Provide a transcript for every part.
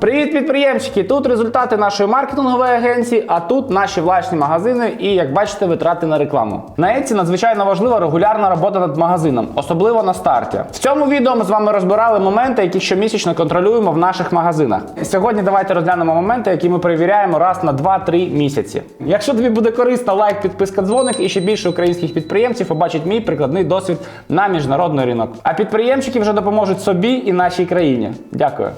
Привіт, підприємчики! Тут результати нашої маркетингової агенції, а тут наші власні магазини і, як бачите, витрати на рекламу. На Etsy надзвичайно важлива регулярна робота над магазином, особливо на старті. В цьому відео ми з вами розбирали моменти, які щомісячно контролюємо в наших магазинах. Сьогодні давайте розглянемо моменти, які ми перевіряємо раз на 2-3 місяці. Якщо тобі буде корисно, лайк, підписка, дзвоник і ще більше українських підприємців побачить мій прикладний досвід на міжнародний ринок. А підприємчики вже допоможуть собі і нашій країні. Дякую.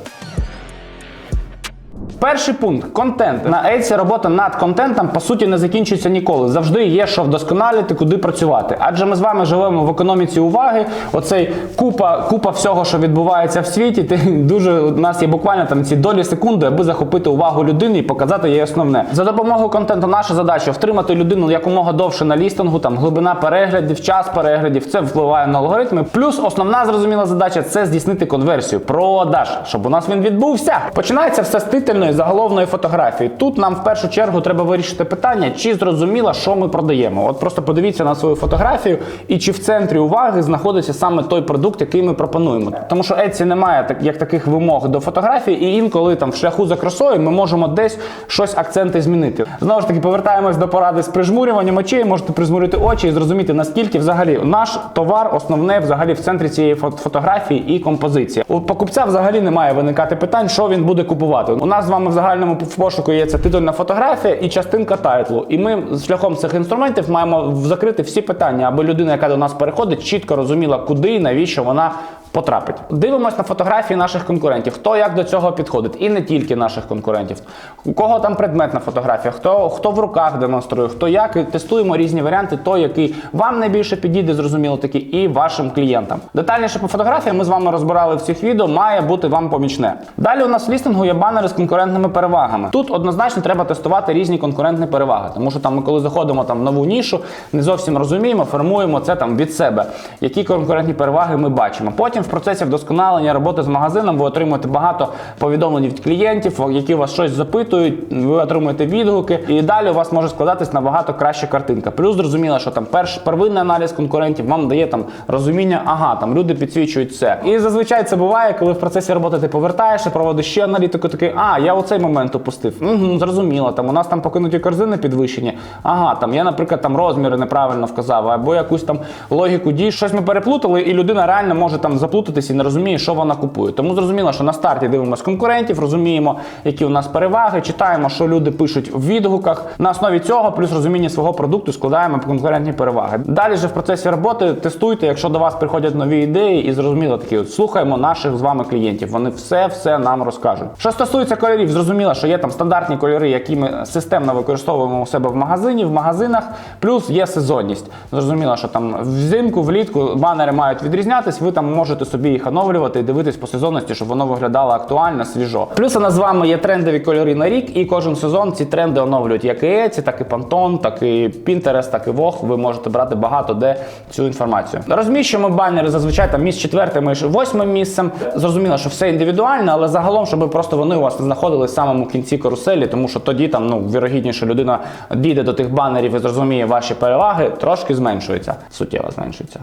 Перший пункт контент. На Etsy робота над контентом по суті не закінчується ніколи. Завжди є що вдосконалити, куди працювати. Адже ми з вами живемо в економіці уваги. Оцей купа, купа всього, що відбувається в світі. Ти дуже у нас є буквально там ці долі секунди, аби захопити увагу людини і показати їй основне. За допомогою контенту наша задача втримати людину якомога довше на лістингу, там глибина переглядів, час переглядів. Це впливає на алгоритми. Плюс основна зрозуміла задача це здійснити конверсію, продаж, щоб у нас він відбувся. Починається все з титульної заголовної фотографії. Тут нам в першу чергу треба вирішити питання, чи зрозуміло, що ми продаємо. От просто подивіться на свою фотографію, і чи в центрі уваги знаходиться саме той продукт, який ми пропонуємо. Тому що Etsy не має так як таких вимог до фотографії, і інколи там в шляху за красою ми можемо десь щось акценти змінити. Знову ж таки, повертаємось до поради з прижмурюванням очей. Можете прижмурити очі і зрозуміти наскільки взагалі наш товар основне взагалі в центрі цієї фотографії і композиції. У покупця взагалі не має виникати питань, що він буде купувати. У нас з вами в загальному в пошуку є це титульна фотографія і частинка тайтлу. І ми шляхом цих інструментів маємо закрити всі питання, аби людина, яка до нас переходить, чітко розуміла, куди і навіщо вона. Потрапить. Дивимось на фотографії наших конкурентів, хто як до цього підходить, і не тільки наших конкурентів. У кого там предметна фотографія, хто, хто в руках демонструє, хто як і тестуємо різні варіанти, той, який вам найбільше підійде, зрозуміло таки, і вашим клієнтам. Детальніше по фотографіям ми з вами розбирали в цих відео, має бути вам помічне. Далі у нас в лістингу є банери з конкурентними перевагами. Тут однозначно треба тестувати різні конкурентні переваги, тому що там ми, коли заходимо там в нову нішу, не зовсім розуміємо, формуємо це там від себе, які конкурентні переваги ми бачимо. Потім процесі вдосконалення роботи з магазином ви отримуєте багато повідомлень від клієнтів, які вас щось запитують, ви отримуєте відгуки, і далі у вас може складатись набагато краща картинка. Плюс зрозуміло, що там перш первинний аналіз конкурентів вам дає там розуміння, ага, там люди підсвічують це. І зазвичай це буває, коли в процесі роботи ти повертаєшся, проводиш ще аналітику, такий, а я оцей момент упустив. Угу, зрозуміло, там у нас там покинуті корзини підвищені. Ага, там я, наприклад, там розміри неправильно вказав, або якусь там логіку дій, щось ми переплутали, і людина реально може там заплутатись і не розуміє, що вона купує. Тому зрозуміло, що на старті дивимося конкурентів, розуміємо, які у нас переваги, читаємо, що люди пишуть в відгуках. На основі цього, плюс розуміння свого продукту, складаємо конкурентні переваги. Далі же в процесі роботи тестуйте, якщо до вас приходять нові ідеї, і зрозуміло такі, от, слухаємо наших з вами клієнтів. Вони все все нам розкажуть. Що стосується кольорів, зрозуміло, що є там стандартні кольори, які ми системно використовуємо у себе в магазині, в магазинах, плюс є сезонність. Зрозуміло, що там взимку, влітку банери мають відрізнятись. Ви там можете собі їх оновлювати і дивитись по сезонності, щоб воно виглядало актуально, свіжо. Плюс у нас з вами є трендові кольори на рік, і кожен сезон ці тренди оновлюють як і Etsy, так і Pantone, так і Pinterest, так і Vogue. Ви можете брати багато де цю інформацію. Розміщуємо банери зазвичай там між четвертим і восьмим місцем. Зрозуміло, що все індивідуально, але загалом, щоб просто вони у вас не знаходились в самому кінці каруселі, тому що тоді там ну вірогідніше людина дійде до тих банерів і зрозуміє ваші переваги, трошки зменшується, суттєво зменшується.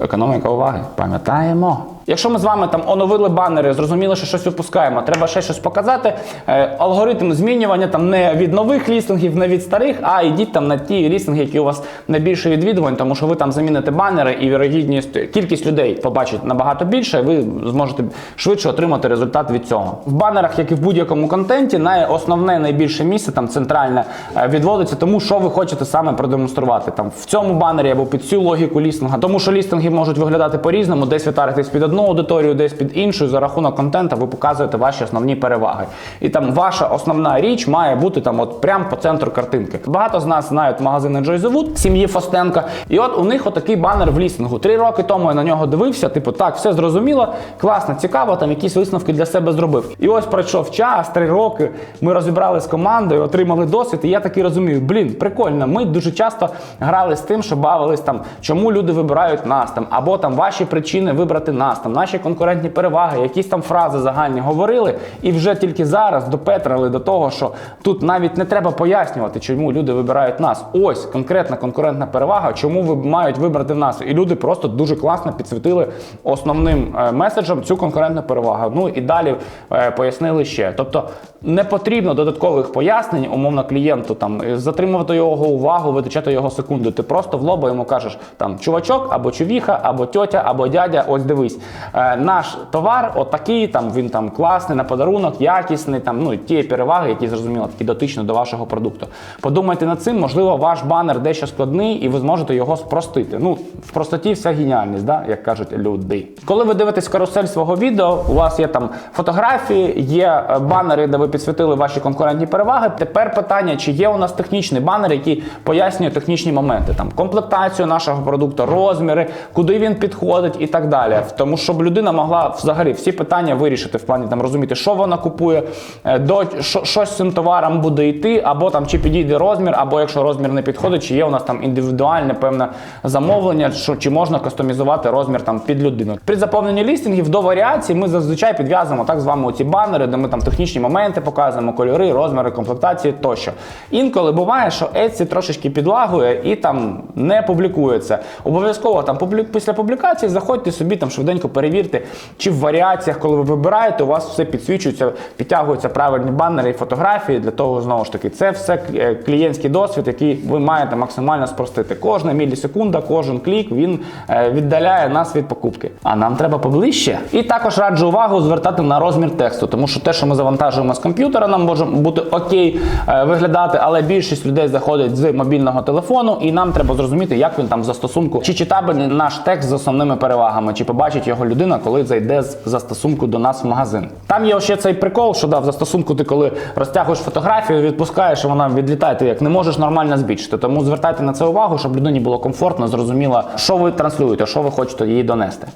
Економіка уваги, пам'ятаємо. Якщо ми з вами там оновили банери, зрозуміли, що щось випускаємо, треба ще щось показати. Е, алгоритм змінювання там не від нових лістингів, не від старих, а йдіть там на ті лістинги, які у вас найбільше відвідувань, тому що ви там заміните банери і вірогідність, кількість людей побачить набагато більше, ви зможете швидше отримати результат від цього. В банерах, як і в будь-якому контенті, основне найбільше місце, там центральне, е, відводиться тому, що ви хочете саме продемонструвати. Там в цьому банері або під цю логіку лістинга, тому що лістинги можуть виглядати по-різному, десь ви таритесь під одну аудиторію, десь під іншу. За рахунок контента ви показуєте ваші основні переваги. І там ваша основна річ має бути там, от прямо по центру картинки. Багато з нас знають магазини Wood, сім'ї Фостенка. І от у них отакий банер в лістингу. Три роки тому я на нього дивився. Типу, так, все зрозуміло, класно, цікаво, там якісь висновки для себе зробив. І ось пройшов час, три роки. Ми розібрали з командою, отримали досвід. І я таки розумію, блін, прикольно. Ми дуже часто грали з тим, що бавились там, чому люди вибирають нас там, або там ваші причини вибрати нас там. Там наші конкурентні переваги, якісь там фрази загальні говорили, і вже тільки зараз допетрили до того, що тут навіть не треба пояснювати, чому люди вибирають нас. Ось конкретна конкурентна перевага, чому ви мають вибрати нас. І люди просто дуже класно підсвітили основним е, меседжем цю конкурентну перевагу. Ну і далі е, пояснили ще. Тобто не потрібно додаткових пояснень, умовно клієнту там е, затримувати його увагу, витрачати його секунду. Ти просто в лоба йому кажеш там чувачок, або чувіха, або тьотя, або дядя. Ось дивись, е, наш товар, отакий, там він там класний на подарунок, якісний, там ну ті переваги, які зрозуміло, такі дотичні до вашого продукту. Подумайте над цим, можливо, ваш банер дещо складний, і ви зможете його спростити. Ну, в простоті вся геніальність, да? як кажуть люди. Коли ви дивитесь карусель свого відео, у вас є там фотографії, є е, банери, де ви підсвітили ваші конкурентні переваги. Тепер питання, чи є у нас технічний банер, який пояснює технічні моменти, там комплектацію нашого продукту, розміри, куди він підходить і так далі. Тому щоб людина могла взагалі всі питання вирішити в плані там розуміти, що вона купує, е, до що, що з цим товаром буде йти, або там чи підійде розмір, або якщо розмір не підходить, чи є у нас там індивідуальне певне замовлення, що чи можна кастомізувати розмір там під людину. При заповненні лістингів до варіацій ми зазвичай підв'язуємо так з вами ці банери, де ми там технічні моменти показуємо, кольори, розміри, комплектації тощо. Інколи буває, що Etsy трошечки підлагує і там не публікується. Обов'язково там після публікації заходьте собі там швиденько перевірте, чи в варіаціях, коли ви вибираєте, у вас все підсвічується, підтягуються правильні банери і фотографії. Для того знову ж таки, це все е, клієнтський досвід, який ви маєте максимально спростити. Кожна мілісекунда, кожен клік він е, віддаляє нас від покупки. А нам треба поближче. І також раджу увагу звертати на розмір тексту, тому що те, що ми завантажуємо з комп'ютера, нам може бути окей е, виглядати, але більшість людей заходить з мобільного телефону, і нам треба зрозуміти, як він там в застосунку, чи читабельний наш текст з основними перевагами, чи побачить його людина, коли зайде з застосунку до нас в магазин. Там є ще цей прикол, що да, в застосунку ти коли розтягуєш фотографію, відпускаєш, вона відлітає, ти як не можеш нормально збільшити. Тому звертайте на це увагу, щоб людині було комфортно, зрозуміло, що ви транслюєте, що ви хочете їй донести.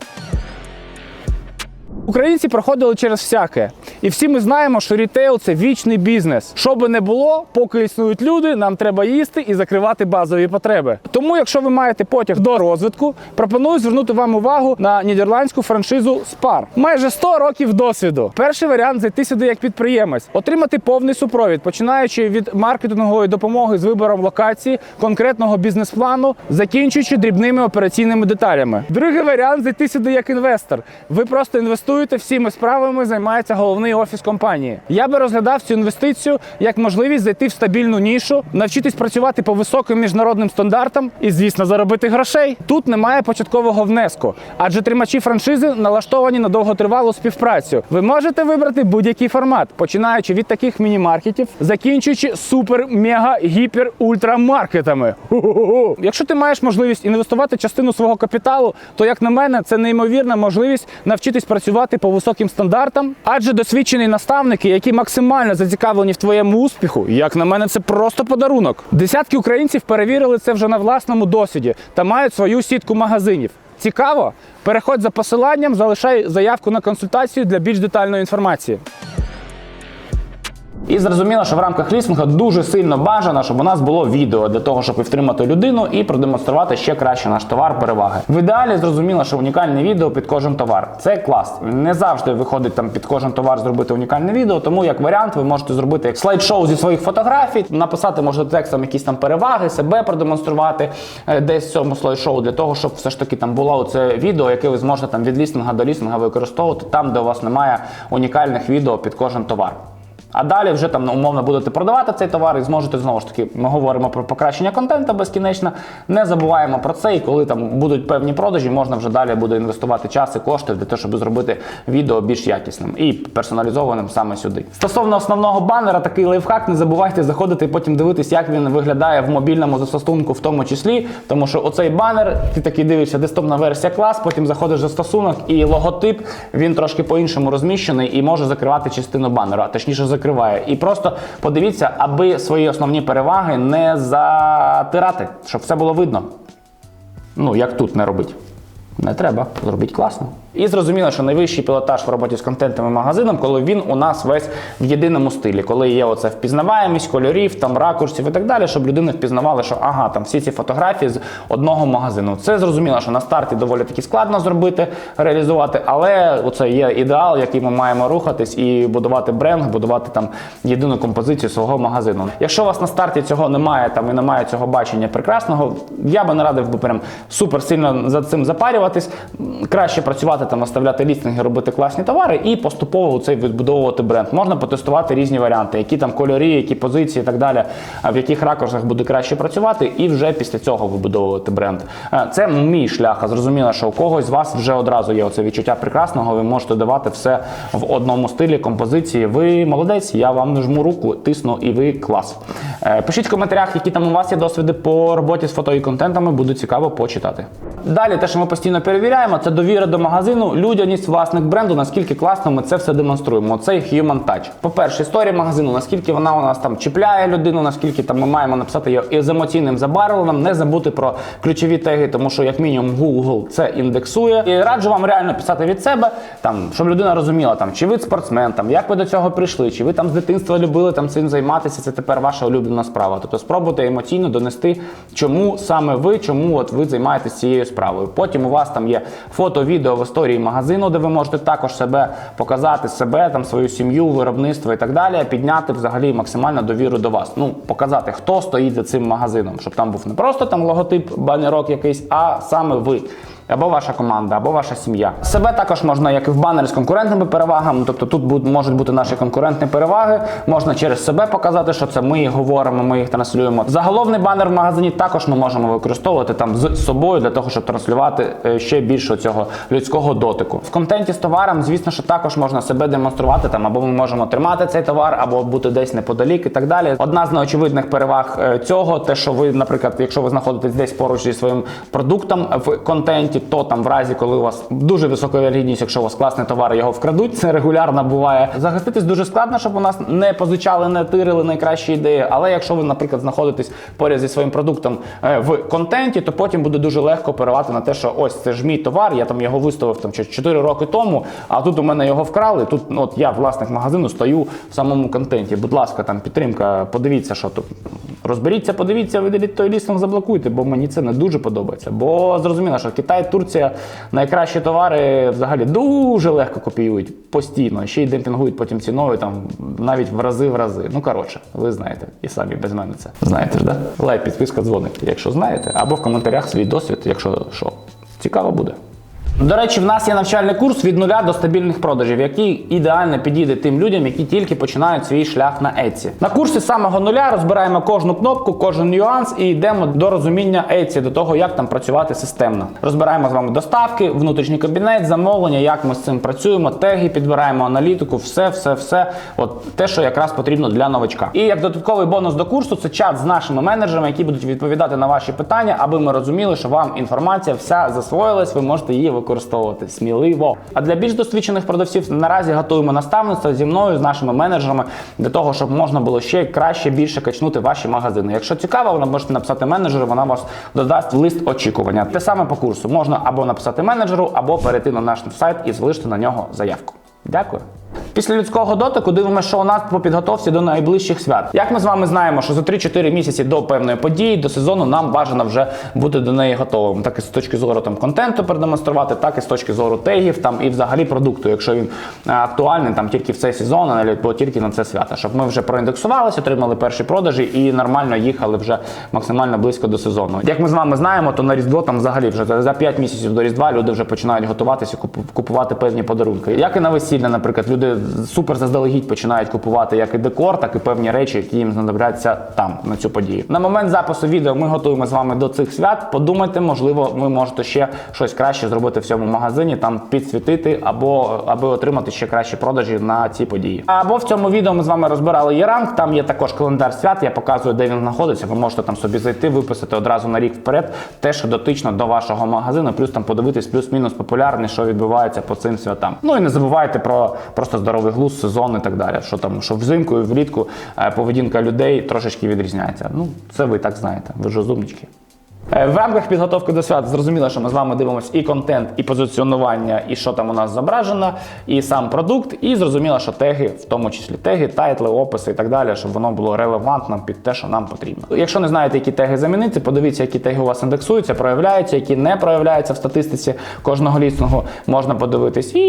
Українці проходили через всяке, і всі ми знаємо, що рітейл це вічний бізнес. Що би не було, поки існують люди, нам треба їсти і закривати базові потреби. Тому, якщо ви маєте потяг до розвитку, пропоную звернути вам увагу на нідерландську франшизу Spar. Майже 100 років досвіду. Перший варіант зайти сюди як підприємець, отримати повний супровід, починаючи від маркетингової допомоги з вибором локації, конкретного бізнес-плану, закінчуючи дрібними операційними деталями. Другий варіант зайти сюди як інвестор. Ви просто інвестуєте всіми справами, займається головний офіс компанії. Я би розглядав цю інвестицію як можливість зайти в стабільну нішу, навчитись працювати по високим міжнародним стандартам і, звісно, заробити грошей. Тут немає початкового внеску, адже тримачі франшизи налаштовані на довготривалу співпрацю. Ви можете вибрати будь-який формат, починаючи від таких міні-маркетів, закінчуючи супер, мега, гіпер, ультрамаркетами. Якщо ти маєш можливість інвестувати частину свого капіталу, то як на мене, це неймовірна можливість навчитись працювати по високим стандартам, адже досвідчені наставники, які максимально зацікавлені в твоєму успіху, як на мене, це просто подарунок. Десятки українців перевірили це вже на власному досвіді та мають свою сітку магазинів. Цікаво? Переходь за посиланням, залишай заявку на консультацію для більш детальної інформації. І зрозуміло, що в рамках лістингу дуже сильно бажано, щоб у нас було відео для того, щоб втримати людину і продемонструвати ще краще наш товар переваги. В ідеалі зрозуміло, що унікальне відео під кожен товар. Це клас. Не завжди виходить там під кожен товар зробити унікальне відео. Тому як варіант, ви можете зробити слайд-шоу зі своїх фотографій, написати можете текстом якісь там переваги, себе продемонструвати е, десь в цьому слайд-шоу для того, щоб все ж таки там було це відео, яке ви зможете там від лістинга до лістинга використовувати там, де у вас немає унікальних відео під кожен товар. А далі вже там умовно будете продавати цей товар і зможете знову ж таки. Ми говоримо про покращення контенту безкінечно. Не забуваємо про це. І коли там будуть певні продажі, можна вже далі буде інвестувати час і кошти для того, щоб зробити відео більш якісним і персоналізованим саме сюди. Стосовно основного банера, такий лайфхак. Не забувайте заходити і потім дивитись, як він виглядає в мобільному застосунку, в тому числі. Тому що оцей банер, ти такий дивишся, десктопна версія клас, потім заходиш в застосунок і логотип він трошки по-іншому розміщений і може закривати частину банера, точніше закриває. І просто подивіться, аби свої основні переваги не затирати, щоб все було видно. Ну, як тут не робить. Не треба, зробіть класно. І зрозуміло, що найвищий пілотаж в роботі з контентом і магазином, коли він у нас весь в єдиному стилі, коли є оце впізнаваємість кольорів, там ракурсів і так далі, щоб людина впізнавала, що ага, там всі ці фотографії з одного магазину. Це зрозуміло, що на старті доволі таки складно зробити, реалізувати, але це є ідеал, який ми маємо рухатись і будувати бренд, будувати там єдину композицію свого магазину. Якщо у вас на старті цього немає, там і немає цього бачення прекрасного, я би не радив би прям супер сильно за цим запарюватись. Краще працювати там, оставляти лістинги, робити класні товари і поступово цей відбудовувати бренд. Можна потестувати різні варіанти, які там кольори, які позиції і так далі, в яких ракурсах буде краще працювати, і вже після цього вибудовувати бренд. Е, Це мій шлях. Зрозуміло, що у когось з вас вже одразу є оце відчуття прекрасного. Ви можете давати все в одному стилі, композиції. Ви молодець, я вам жму руку, тисну, і ви клас. Е, Пишіть в коментарях, які там у вас є досвіди по роботі з фото і контентами. Буде цікаво почитати. Далі, те, що ми постійно перевіряємо, це довіра до магазину, людяність, власник бренду, наскільки класно ми це все демонструємо. Цей human touch. По-перше, історія магазину, наскільки вона у нас там чіпляє людину, наскільки там ми маємо написати її із емоційним забарвленням, не забути про ключові теги, тому що як мінімум Google це індексує. І раджу вам реально писати від себе, там, щоб людина розуміла, там, чи ви спортсмен, там, як ви до цього прийшли, чи ви там з дитинства любили там цим займатися, це тепер ваша улюблена справа. Тобто спробуйте емоційно донести, чому саме ви, чому от ви займаєтесь цією справою. Потім у вас там є фото, відео в історії магазину, де ви можете також себе показати, себе, там свою сім'ю, виробництво і так далі, підняти взагалі максимально довіру до вас. Ну, показати, хто стоїть за цим магазином, щоб там був не просто там логотип, банерок якийсь, а саме ви. Або ваша команда, або ваша сім'я. Себе також можна, як і в банері з конкурентними перевагами. Тобто тут можуть бути наші конкурентні переваги. Можна через себе показати, що це ми їх говоримо, ми їх транслюємо. Заголовний банер в магазині також ми можемо використовувати там з собою для того, щоб транслювати е, ще більше цього людського дотику. В контенті з товаром, звісно, що також можна себе демонструвати там, або ми можемо тримати цей товар, або бути десь неподалік і так далі. Одна з неочевидних переваг е, цього, те, що ви, наприклад, якщо ви знаходитесь десь поруч зі своїм продуктом в контенті, то там в разі, коли у вас дуже висока вірогідність, якщо у вас класний товар, його вкрадуть. Це регулярно буває. Захиститись дуже складно, щоб у нас не позичали, не тирили найкращі ідеї. Але якщо ви, наприклад, знаходитесь поряд зі своїм продуктом е, в контенті, то потім буде дуже легко оперувати на те, що ось це ж мій товар, я там його виставив там 4 роки тому, а тут у мене його вкрали. Тут ну, от я, власник магазину, стою в самому контенті. Будь ласка, там підтримка, подивіться, що тут. Розберіться, подивіться, видаліть той лістинг, заблокуйте, бо мені це не дуже подобається. Бо зрозуміло, що Китай, Турція найкращі товари взагалі дуже легко копіюють постійно, ще й демпінгують потім ціною, там навіть в рази в рази. Ну коротше, ви знаєте, і самі без мене це знаєте ж, да? Лайк, підписка, дзвоник, якщо знаєте, або в коментарях свій досвід, якщо що. Цікаво буде. До речі, в нас є навчальний курс від нуля до стабільних продажів, який ідеально підійде тим людям, які тільки починають свій шлях на Etsy. На курсі з самого нуля розбираємо кожну кнопку, кожен нюанс і йдемо до розуміння Etsy, до того, як там працювати системно. Розбираємо з вами доставки, внутрішній кабінет, замовлення, як ми з цим працюємо, теги, підбираємо аналітику, все, все, все. От те, що якраз потрібно для новачка. І як додатковий бонус до курсу, це чат з нашими менеджерами, які будуть відповідати на ваші питання, аби ми розуміли, що вам інформація вся засвоїлась, ви можете її використовувати сміливо. А для більш досвідчених продавців наразі готуємо наставництво зі мною, з нашими менеджерами, для того, щоб можна було ще краще більше качнути ваші магазини. Якщо цікаво, ви можете написати менеджеру, вона вас додасть в лист очікування. Те саме по курсу можна або написати менеджеру, або перейти на наш сайт і залишити на нього заявку. Дякую. Після людського дотику дивимося, що у нас по підготовці до найближчих свят. Як ми з вами знаємо, що за 3-4 місяці до певної події, до сезону, нам бажано вже бути до неї готовим. Так і з точки зору там контенту продемонструвати, так і з точки зору тегів, там і взагалі продукту, якщо він е, актуальний там тільки в цей сезон, або тільки на це свято, щоб ми вже проіндексувалися, отримали перші продажі і нормально їхали вже максимально близько до сезону. Як ми з вами знаємо, то на різдво там взагалі вже за 5 місяців до різдва люди вже починають готуватися, купувати певні подарунки. Як і на весілля, наприклад, люди супер заздалегідь починають купувати як і декор, так і певні речі, які їм знадобляться там на цю подію. На момент запису відео ми готуємо з вами до цих свят. Подумайте, можливо, ви можете ще щось краще зробити в цьому магазині, там підсвітити або аби отримати ще кращі продажі на ці події. Або в цьому відео ми з вами розбирали Єранг. Там є також календар свят. Я показую, де він знаходиться. Ви можете там собі зайти, виписати одразу на рік вперед, те, що дотично до вашого магазину, плюс там подивитись, плюс-мінус популярний, що відбувається по цим святам. Ну і не забувайте про просто здоровий глузд, сезон і так далі. Що там, що взимку і влітку е, поведінка людей трошечки відрізняється. Ну, це ви так знаєте. Ви ж розумнички. Е, В рамках підготовки до свят зрозуміло, що ми з вами дивимося і контент, і позиціонування, і що там у нас зображено, і сам продукт, і зрозуміло, що теги, в тому числі теги, тайтли, описи і так далі, щоб воно було релевантним під те, що нам потрібно. Якщо не знаєте, які теги замінити, подивіться, які теги у вас індексуються, проявляються, які не проявляються в статистиці кожного лістингу, можна подивитись. І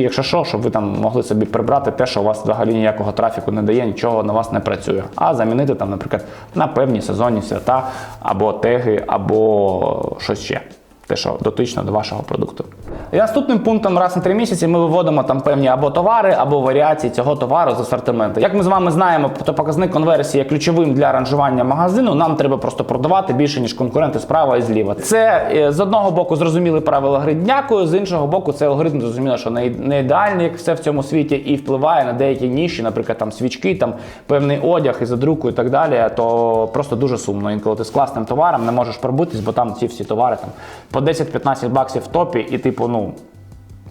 якщо що, щоб ви там могли собі прибрати те, що у вас взагалі ніякого трафіку не дає, нічого на вас не працює. А замінити там, наприклад, на певні сезонні свята або теги, або щось ще. Те, що дотично до вашого продукту. І наступним пунктом раз на три місяці ми виводимо там певні або товари, або варіації цього товару з асортименту. Як ми з вами знаємо, то показник конверсії є ключовим для ранжування магазину. Нам треба просто продавати більше ніж конкуренти справа і зліва. Це е, з одного боку зрозуміли правила гри дякую, з іншого боку, це алгоритм зрозуміло, що не, ідеальний, як все в цьому світі, і впливає на деякі ніші, наприклад, там свічки, там певний одяг і задруку і так далі. То просто дуже сумно. Інколи ти з класним товаром не можеш пробитись, бо там ці всі товари там по 10-15 баксів в топі, і типу, ну.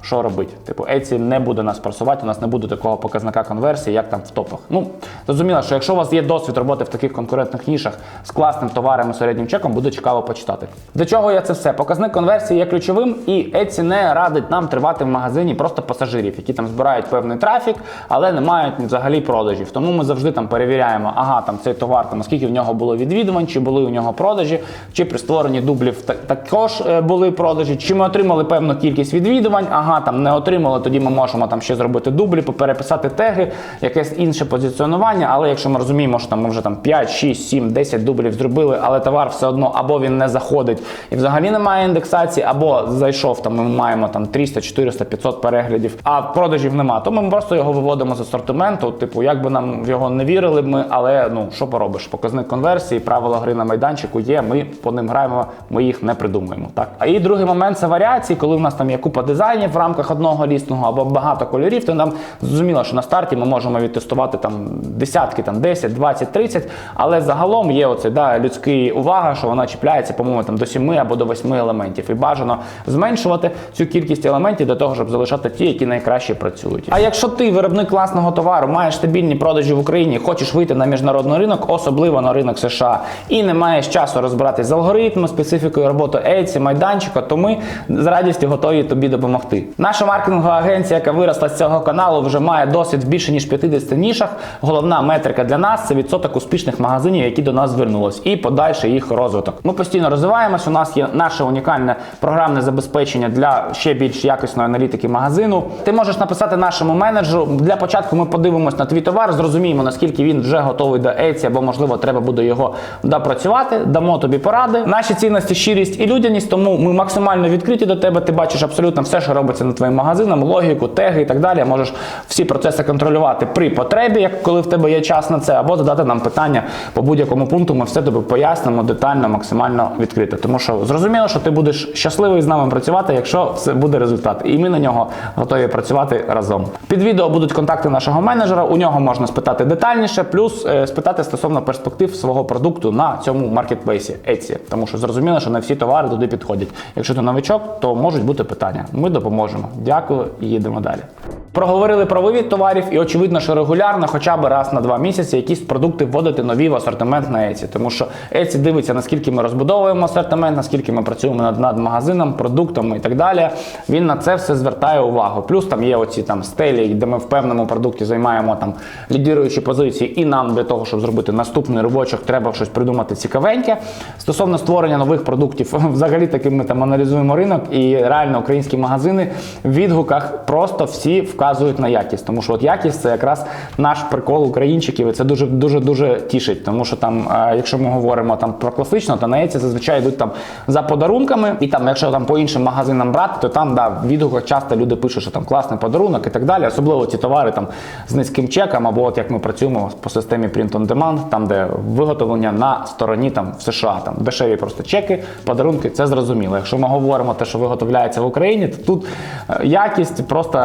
Що робити? Типу, Etsy не буде нас просувати, у нас не буде такого показника конверсії, як там в топах. Ну, зрозуміло, що якщо у вас є досвід роботи в таких конкурентних нішах з класним товаром і середнім чеком, буде цікаво почитати. До чого я це все? Показник конверсії є ключовим, і Etsy не радить нам тривати в магазині просто пасажирів, які там збирають певний трафік, але не мають взагалі продажів. Тому ми завжди там перевіряємо, ага, там цей товар, там скільки в нього було відвідувань, чи були у нього продажі, чи при створенні дублів та- також е, були продажі, чи ми отримали певну кількість відвідувань. Ага, там не отримали, тоді ми можемо там ще зробити дублі, переписати теги, якесь інше позиціонування. Але якщо ми розуміємо, що там ми вже там 5, 6, 7, 10 дублів зробили, але товар все одно або він не заходить і взагалі немає індексації, або зайшов там. Ми маємо там 300, 400, 500 переглядів, а продажів нема. То ми просто його виводимо з асортименту. Типу, як би нам в його не вірили ми, але ну що поробиш? Показник конверсії, правила гри на майданчику є. Ми по ним граємо, ми їх не придумуємо. Так. А і другий момент це варіації, коли в нас там є купа дизайнів рамках одного лістингу або багато кольорів, то нам зрозуміло, що на старті ми можемо відтестувати там десятки, там 10, 20, 30, але загалом є оце да, людська увага, що вона чіпляється, по-моєму, там до 7 або до 8 елементів. І бажано зменшувати цю кількість елементів для того, щоб залишати ті, які найкраще працюють. А якщо ти виробник класного товару, маєш стабільні продажі в Україні, хочеш вийти на міжнародний ринок, особливо на ринок США, і не маєш часу розбиратись з алгоритмом, специфікою роботи Etsy, майданчика, то ми з радістю готові тобі допомогти. Наша маркетингова агенція, яка виросла з цього каналу, вже має досвід в більше ніж 50 нішах. Головна метрика для нас це відсоток успішних магазинів, які до нас звернулись, і подальший їх розвиток. Ми постійно розвиваємось. У нас є наше унікальне програмне забезпечення для ще більш якісної аналітики магазину. Ти можеш написати нашому менеджеру. Для початку ми подивимось на твій товар, зрозуміємо наскільки він вже готовий до Etsy, або можливо треба буде його допрацювати. Дамо тобі поради. Наші цінності, щирість і людяність. Тому ми максимально відкриті до тебе. Ти бачиш абсолютно все, що робиться над твоїм магазином, логіку, теги і так далі. Можеш всі процеси контролювати при потребі, як коли в тебе є час на це, або задати нам питання по будь-якому пункту. Ми все тобі пояснимо детально, максимально відкрито. Тому що зрозуміло, що ти будеш щасливий з нами працювати, якщо це буде результат. І ми на нього готові працювати разом. Під відео будуть контакти нашого менеджера. У нього можна спитати детальніше, плюс е, спитати стосовно перспектив свого продукту на цьому маркетплейсі Etsy. Тому що зрозуміло, що не всі товари туди підходять. Якщо ти новичок, то можуть бути питання. Ми допоможемо. Дякую і їдемо далі. Проговорили про вивід товарів, і очевидно, що регулярно, хоча б раз на два місяці, якісь продукти вводити нові в асортимент на Etsy. Тому що Etsy дивиться, наскільки ми розбудовуємо асортимент, наскільки ми працюємо над, над магазином, продуктами і так далі. Він на це все звертає увагу. Плюс там є оці там стелі, де ми в певному продукті займаємо там лідіруючі позиції, і нам для того, щоб зробити наступний робочок, треба щось придумати цікавеньке. Стосовно створення нових продуктів, взагалі таки ми там аналізуємо ринок, і реально українські магазини відгуках просто всі вказують на якість. Тому що от якість це якраз наш прикол українчиків, і це дуже дуже дуже тішить. Тому що там, е, якщо ми говоримо там про класично, то на Etsy зазвичай йдуть там за подарунками, і там, якщо там по іншим магазинам брати, то там да, в відгуках часто люди пишуть, що там класний подарунок і так далі. Особливо ці товари там з низьким чеком, або от як ми працюємо по системі Print on Demand, там де виготовлення на стороні там в США, там дешеві просто чеки, подарунки, це зрозуміло. Якщо ми говоримо те, що виготовляється в Україні, то тут Якість просто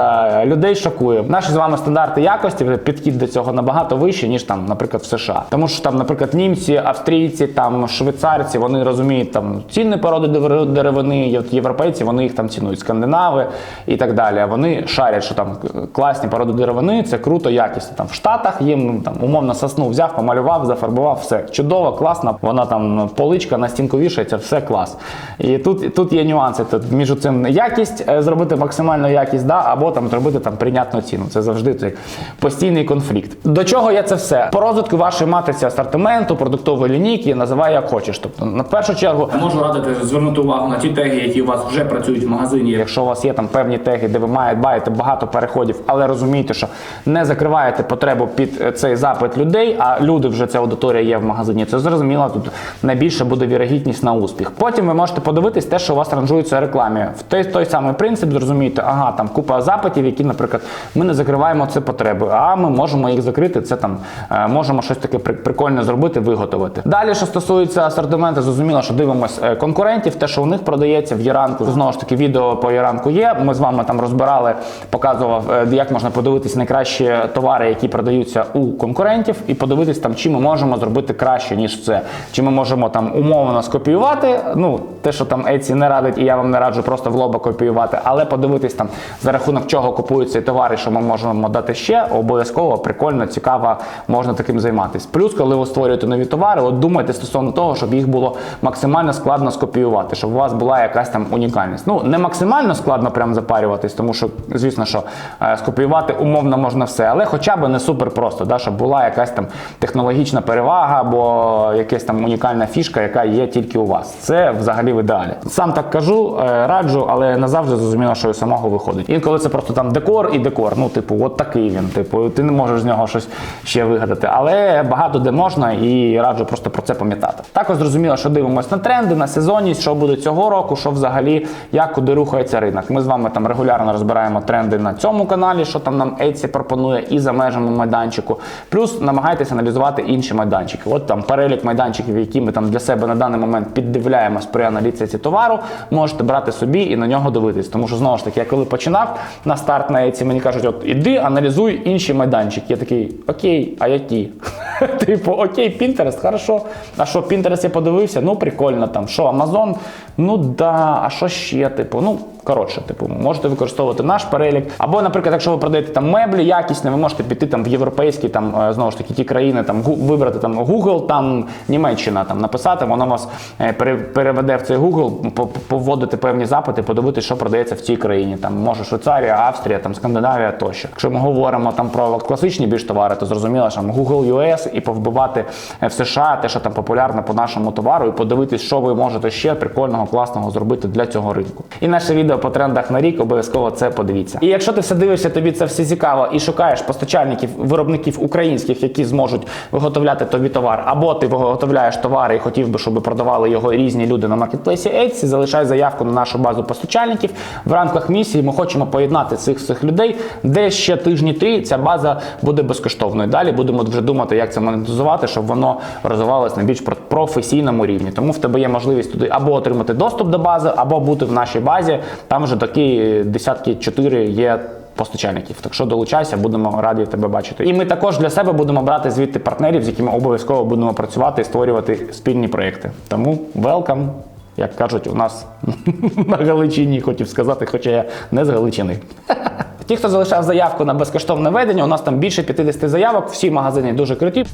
людей шокує. Наші з вами стандарти якості підхід до цього набагато вищий, ніж там, наприклад, в США. Тому що там, наприклад, німці, австрійці, там швейцарці, вони розуміють там ціни породи деревини, європейці, вони їх там цінують, скандинави і так далі. Вони шарять, що там класні породи деревини, це круто, якісно. Там в Штатах їм ну, там умовно сосну взяв, помалював, зафарбував, все чудово, класно. Вона там поличка на стінку вішається, все клас. І тут, тут є нюанси. Тут між цим якість е, зробити максимальну якість, да, або там зробити там прийнятну ціну. Це завжди цей постійний конфлікт. До чого є це все? По розвитку вашої матриці асортименту, продуктової лінійки, називай як хочеш. Тобто, на першу чергу, Можу радити звернути увагу на ті теги, які у вас вже працюють в магазині. Якщо у вас є там певні теги, де ви маєте маєте багато переходів, але розумієте, що не закриваєте потребу під е, цей запит людей, а люди вже ця аудиторія є в магазині, це зрозуміло. Тут найбільше буде вірогідність на успіх. Потім ви можете подивитись те, що у вас ранжується рекламі. В той, той самий принцип зрозумієте, ага, там купа запитів, які, наприклад, ми не закриваємо це потреби, а ми можемо їх закрити. Це там е, можемо щось таке при- прикольне зробити, виготовити. Далі, що стосується асортименту, зрозуміло, що дивимось е, конкурентів, те, що у них продається в Яранку. Знову ж таки, відео по Яранку є. Ми з вами там розбирали, показував, е, як можна подивитись найкращі товари, які продаються у конкурентів, і подивитись там, чи ми можемо зробити краще, ніж це. Чи ми можемо там умовно скопіювати. Ну, те, що там Etsy не радить, і я вам не раджу просто в лоба копіювати, але подивитись там за рахунок чого купують цей товар, і що ми можемо дати ще, обов'язково прикольно, цікаво, можна таким займатися. Плюс, коли ви створюєте нові товари, от думайте стосовно того, щоб їх було максимально складно скопіювати, щоб у вас була якась там унікальність. Ну не максимально складно прям запарюватись, тому що, звісно, що е, скопіювати умовно можна все, але хоча б не супер просто, да, щоб була якась там технологічна перевага або якась там унікальна фішка, яка є тільки у вас. Це взагалі в ідеалі. Сам так кажу, е, раджу, але не завжди зрозуміло, що і самого виходить. Інколи це просто там декор і декор. Ну, типу, от такий він. Типу, ти не можеш з нього щось ще вигадати. Але багато де можна і раджу просто про це пам'ятати. Також зрозуміло, що дивимося на тренди, на сезонність, що буде цього року, що взагалі, як куди рухається ринок. Ми з вами там регулярно розбираємо тренди на цьому каналі, що там нам Etsy пропонує, і за межами майданчику. Плюс намагайтеся аналізувати інші майданчики. От там перелік майданчиків, які ми там для себе на даний момент піддивляємось при аналітиці товару, можете брати собі і на нього дивитись. Тому що знову ж таки, я коли починав на старт на ЕЦІ, мені кажуть, от іди, аналізуй інші майданчики. Я такий, окей, а які? Типу, окей, Пінтерест, хорошо. А що, Пінтерест я подивився? Ну, прикольно там. Що, Амазон? Ну да, а що ще? Типу, ну. Коротше, типу, можете використовувати наш перелік. Або, наприклад, якщо ви продаєте там меблі якісні, ви можете піти там в європейські, там е, знову ж таки ті країни, там вибрати там Google, там Німеччина, там написати, воно вас е, переведе в цей Google, по- повводити певні запити, подивитися, що продається в цій країні. Там може Швейцарія, Австрія, там Скандинавія тощо. Якщо ми говоримо там про класичні більш товари, то зрозуміло, що там Google US і повбивати е, в США те, що там популярно по нашому товару, і подивитись, що ви можете ще прикольного, класного зробити для цього ринку. І наше відео по трендах на рік обов'язково це подивіться. І якщо ти все дивишся, тобі це все цікаво і шукаєш постачальників, виробників українських, які зможуть виготовляти тобі товар, або ти виготовляєш товар і хотів би, щоб продавали його різні люди на маркетплейсі Etsy, залишай заявку на нашу базу постачальників. В рамках місії ми хочемо поєднати цих цих людей, де ще тижні три ця база буде безкоштовною. Далі будемо вже думати, як це монетизувати, щоб воно розвивалося на більш про- професійному рівні. Тому в тебе є можливість туди або отримати доступ до бази, або бути в нашій базі. Там вже такі десятки чотири є. Постачальників, так що долучайся, будемо раді тебе бачити. І ми також для себе будемо брати звідти партнерів, з якими обов'язково будемо працювати і створювати спільні проекти. Тому welcome, як кажуть, у нас на Галичині, хотів сказати, хоча я не з Галичини. Ті, хто залишав заявку на безкоштовне ведення, у нас там більше 50 заявок, всі магазини дуже круті.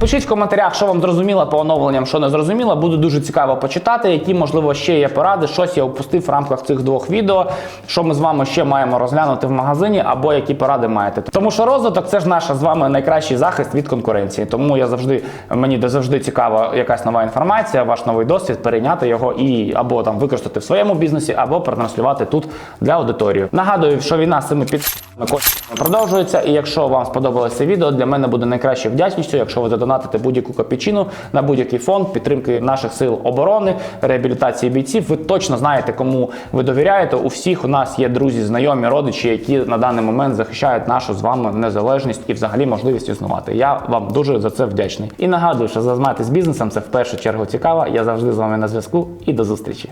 Пишіть в коментарях, що вам зрозуміло по оновленням, що не зрозуміло. Буде дуже цікаво почитати, які, можливо, ще є поради, щось я опустив в рамках цих двох відео, що ми з вами ще маємо розглянути в магазині, або які поради маєте. Тому що розвиток це ж наш з вами найкращий захист від конкуренції. Тому я завжди мені де завжди цікава якась нова інформація, ваш новий досвід, перейняти його і або там використати в своєму бізнесі, або протранслювати тут для аудиторії. Нагадую, що війна з цими під. Продовжується. І якщо вам сподобалося відео, для мене буде найкращою вдячністю, якщо ви задонатите будь-яку копійчину на будь-який фонд підтримки наших сил оборони, реабілітації бійців. Ви точно знаєте, кому ви довіряєте. У всіх у нас є друзі, знайомі, родичі, які на даний момент захищають нашу з вами незалежність і взагалі можливість існувати. Я вам дуже за це вдячний. І нагадую, що займатися бізнесом це в першу чергу цікаво. Я завжди з вами на зв'язку і до зустрічі.